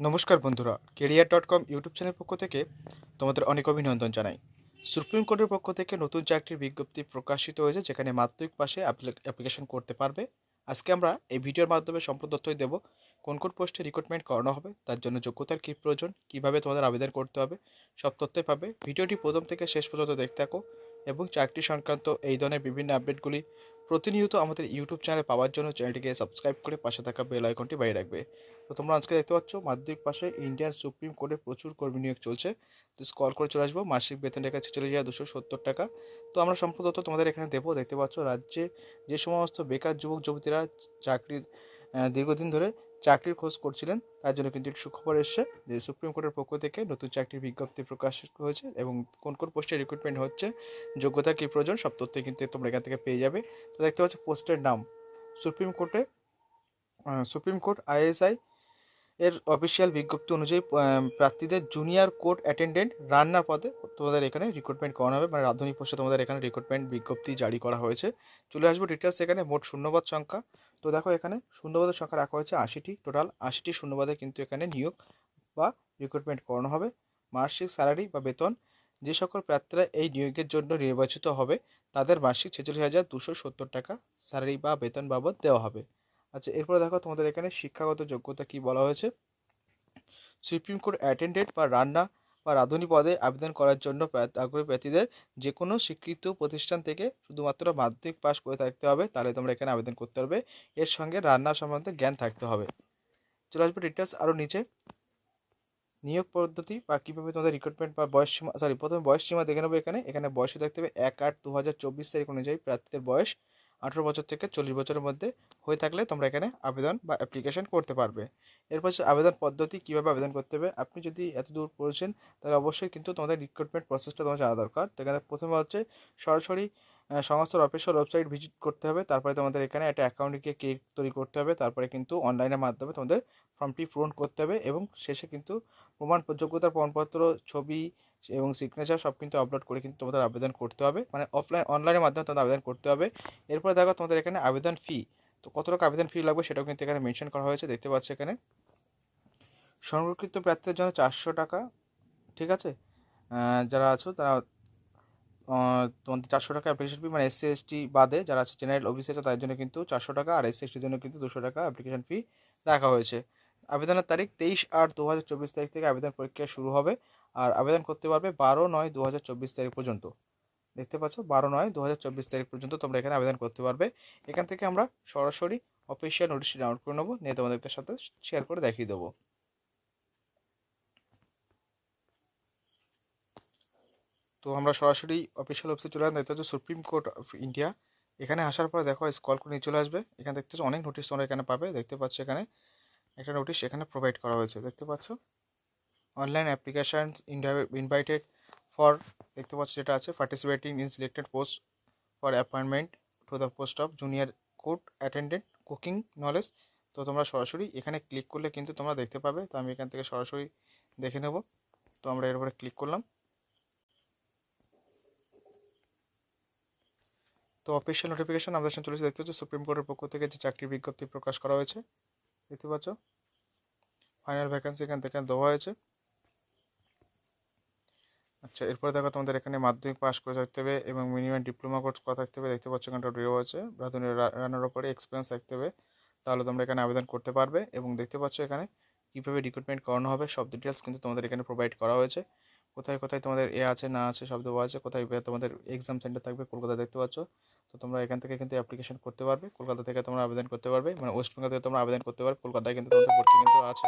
নমস্কার বন্ধুরা, career dot com YouTube channel পক্ষ থেকে তোমাদের অনেক অভিনন্দন জানাই। সুপ্রিম কোর্টের পক্ষ থেকে নতুন চাকরির বিজ্ঞপ্তি প্রকাশিত হয়েছে, যেখানে মাধ্যমিক পাশে অ্যাপ্লিকেশন করতে পারবে। আজকে আমরা এই ভিডিওর মাধ্যমে সম্পূর্ণ তথ্যই দেবো, কোন কোন পোস্টে রিক্রুটমেন্ট করানো হবে, তার জন্য যোগ্যতার কী প্রয়োজন, কীভাবে তোমাদের আবেদন করতে হবে, সব তথ্যই পাবে। ভিডিওটি প্রথম থেকে শেষ পর্যন্ত দেখতে থাকো এবং চাকরি সংক্রান্ত এই ধরনের বিভিন্ন আপডেটগুলি প্রতিনিয়ত আমাদের ইউটিউব চ্যানেল পাওয়ার জন্য চ্যানেলটিকে সাবস্ক্রাইব করে পাশে থাকা বেল আইকনটি বাইরে রাখবে। তো তোমরা আজকে দেখতে পাচ্ছ, মাধ্যমিক পাশে ইন্ডিয়ান সুপ্রিম কোর্টে প্রচুর কর্মী নিয়োগ চলছে। তো স্কল করে চলে আসব। মাসিক বেতন রেখা চলে যায় দুশো সত্তর টাকা। তো আমরা সম্প্রদত তোমাদের এখানে দেবো। দেখতে পাচ্ছ, রাজ্যে যে সমস্ত বেকার যুবক যুবতীরা চাকরির দীর্ঘদিন ধরে চাকরির খোঁজ করছিলেন। তার জন্য কিন্তু একটি সুখবর এসছে যে সুপ্রিম কোর্টের পক্ষ থেকে নতুন চাকরির বিজ্ঞপ্তি প্রকাশ হয়েছে এবং কোন কোন পোস্টে রিক্রুটমেন্ট হচ্ছে, যোগ্যতা কী প্রয়োজন, সব তথ্য কিন্তু তোমরা এখান থেকে পেয়ে যাবে। তো দেখতে পাচ্ছ পোস্টের নাম। Supreme Court Supreme Court, ISI এর অফিসিয়াল বিজ্ঞপ্তি অনুযায়ী প্রার্থীদের জুনিয়র কোর্ট অ্যাটেন্ডেন্ট রান্নার পদে তোমাদের এখানে রিক্রুটমেন্ট করানো হবে। মানে রাঁধুনি পোস্টে তোমাদের এখানে রিক্রুটমেন্ট বিজ্ঞপ্তি জারি করা হয়েছে। চলে আসব ডিটেলস এখানে। মোট শূন্যবাদ সংখ্যা। তো দেখো এখানে শূন্যবাদের সংখ্যা রাখা হয়েছে আশিটি টোটাল আশিটি শূন্যবাদে কিন্তু এখানে নিয়োগ বা রিক্রুটমেন্ট করানো হবে। মাসিক স্যালারি বা বেতন, যে সকল প্রার্থীরা এই নিয়োগের জন্য নির্বাচিত হবে, তাদের মাসিক ছেচল্লিশ হাজার দুশো সত্তর টাকা স্যালারি বা বেতন বাবদ দেওয়া হবে। আচ্ছা এরপরে দেখো তোমাদের এখানে শিক্ষাগত যোগ্যতা কি বলা হয়েছে? সুপ্রিম কোর্ট অ্যাটেন্ডেন্ট বা রান্না বা রাঁধুনি পদে আবেদন করার জন্য আগ্রহী প্রার্থীদের যে কোনো স্বীকৃত প্রতিষ্ঠান থেকে শুধুমাত্র মাধ্যমিক পাশ করে থাকতে হবে, তাহলে তোমরা এখানে আবেদন করতে পারবে। এর সঙ্গে রান্না সম্বন্ধে জ্ঞান থাকতে হবে। চলে আসবে ডিটেলস আরও নিচে। নিয়োগ পদ্ধতি বা কীভাবে তোমাদের রিক্রুটমেন্ট বা বয়স সীমা সরি প্রথমে বয়স সীমা দেখে নেব এখানে। এখানে বয়সে দেখতে হবে এক আট দু হাজার চব্বিশ তারিখ অনুযায়ী প্রার্থীদের বয়স। আঠেরো বছর থেকে চল্লিশ বছরের মধ্যে হয়ে থাকলে তোমরা এখানে আবেদন বা অ্যাপ্লিকেশন করতে পারবে। এরপর আবেদন পদ্ধতি কীভাবে আবেদন করতে হবে? আপনি যদি এত দূর পড়েছেন, তাহলে অবশ্যই কিন্তু তোমাদের রিক্রুটমেন্ট প্রসেসটা তোমার জানা দরকার। তো এখানে প্রথমে হচ্ছে সরাসরি সংস্থার অফিসিয়াল ওয়েবসাইট ভিজিট করতে হবে। তারপরে তোমাদের এখানে একটা অ্যাকাউন্টে গিয়ে ক্রিয়েট তৈরি করতে হবে। তারপরে কিন্তু অনলাইনের মাধ্যমে তোমাদের ফর্মটি পূরণ করতে হবে এবং শেষে কিন্তু প্রমাণ যোগ্যতার প্রমাণপত্র, ছবি এবং সিগনেচার সব কিন্তু আপলোড করে কিন্তু তোমাদের আবেদন করতে হবে। মানে অফলাইন অনলাইনের মাধ্যমে তোমাদের আবেদন করতে হবে। এরপরে দেখো তোমাদের এখানে আবেদন ফি তো কত টাকা আবেদন ফি লাগবে সেটাও কিন্তু এখানে মেনশন করা হয়েছে, দেখতে পাচ্ছ এখানে। সংরক্ষিত প্রার্থীদের জন্য চারশো টাকা, ঠিক আছে? যারা আছো তারা তোমাদের চারশো টাকা অ্যাপ্লিকেশন ফি মানে এসসি এসটি বাদে যারা আছে জেনারেল ওবিসি আছে, তাদের জন্য কিন্তু চারশো টাকা আর এসসি এসটির জন্য কিন্তু দুশো টাকা অ্যাপ্লিকেশন ফি রাখা হয়েছে। আবেদনের তারিখ তেইশ আট দু চব্বিশ তারিখ থেকে আবেদন প্রক্রিয়া শুরু হবে আর আবেদন করতে পারবে বারো নয় দু হাজার চব্বিশ তারিখ পর্যন্ত। দেখতে পাচ্ছ, বারো নয় দু চব্বিশ তারিখ পর্যন্ত তোমরা এখানে আবেদন করতে পারবে। এখান থেকে আমরা সরাসরি অফিসিয়াল নোটিশটি ডাউনলোড করে নেব, নিয়ে তোমাদেরকে সাথে শেয়ার করে দেখিয়ে দেবো। তো আমরা সরাসরি অফিসিয়াল ওয়েবসাইট চলে আসলাম। দেখতে হচ্ছে সুপ্রিম কোর্ট অফ ইন্ডিয়া এখানে আসার পরে দেখো স্কল করে নিয়ে চলে আসবে। এখানে দেখতে অনেক নোটিশ তোমরা এখানে পাবে। দেখতে পাচ্ছ এখানে একটা নোটিশ এখানে প্রোভাইড করা হয়েছে। দেখতে পাচ্ছ? অনলাইন অ্যাপ্লিকেশান ইনভাইটেড ফর দেখতে পাচ্ছ যেটা আছে participating in selected post for appointment to the post of junior court attendant cooking knowledge তো তোমরা সরাসরি এখানে ক্লিক করলে কিন্তু তোমরা দেখতে পাবে। তো আমি এখান থেকে সরাসরি দেখে নেব। তো আমরা এর উপরে ক্লিক করলাম। তো অফিসিয়াল নোটিফিকেশন আমাদের সামনে চলেছে দেখতে পাচ্ছ সুপ্রিম কোর্টের পক্ষ থেকে যে চাকরির বিজ্ঞপ্তি প্রকাশ করা হয়েছে। দেখতে পাচ্ছ? ফাইনাল ভ্যাকেন্সি এখান থেকে দেওয়া হয়েছে। আচ্ছা এরপরে দেখো তোমাদের এখানে মাধ্যমিক পাস করে থাকতে হবে এবং মিনিমাম ডিপ্লোমা কোর্স করা থাকতে হবে। দেখতে পাচ্ছ এখানটা দেওয়া আছে। রাঁধুনি রান্নার উপরে এক্সপিরিয়েন্স থাকতে হবে। তাহলে তোমরা এখানে আবেদন করতে পারবে এবং দেখতে পাচ্ছ এখানে কীভাবে রিক্রুটমেন্ট করানো হবে, সব ডিটেলস কিন্তু তোমাদের এখানে প্রোভাইড করা হয়েছে। কোথায় কোথায় তোমাদের এ আছে, না আছে, সব দেওয়া আছে। কোথায় তোমাদের এক্সাম সেন্টার থাকবে কলকাতা দেখতে পাচ্ছ। তো তোমরা এখান থেকে কিন্তু অ্যাপ্লিকেশন করতে পারবে। কলকাতা থেকে তোমরা আবেদন করতে পারবে। মানে ওয়েস্ট বেঙ্গল থেকে তোমরা আবেদন করতে পারবে। কলকাতায় কিন্তু তোমাদের ভর্তি কিন্তু আছে।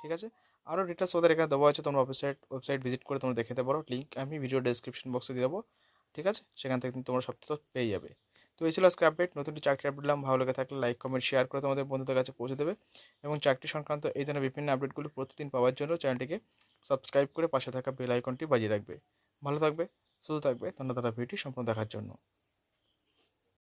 ঠিক আছে? আরও ডিটেলস ওদের এখানে দেওয়া আছে। তোমরা ওয়েবসাইট ওয়েবসাইট ভিজিট করে তোমরা দেখে পারো। লিঙ্ক আমি ভিডিও ডেসক্রিপশন বক্সে দিয়ে দেবো। ঠিক আছে? সেখান থেকে কিন্তু তোমরা সব তথ্য পেয়ে যাবে। তো এই ছিল আজকে আপডেট নতুন চাকরি আপডেট দিলাম ভালো লেগে থাকলে লাইক কমেন্ট শেয়ার করে তোমাদের বন্ধুদের কাছে পৌঁছে দেবে। এবং চাকরি সংক্রান্ত এই ধরনের বিভিন্ন আপডেটগুলি প্রতিদিন পাওয়ার জন্য চ্যানেলটিকে সাবস্ক্রাইব করে পাশে থাকা বেল আইকনটি বাজিয়ে রাখবে। ভালো থাকবে, সুস্থ থাকবে। ধন্যবাদ ভিডিওটি সম্পূর্ণ দেখার জন্য।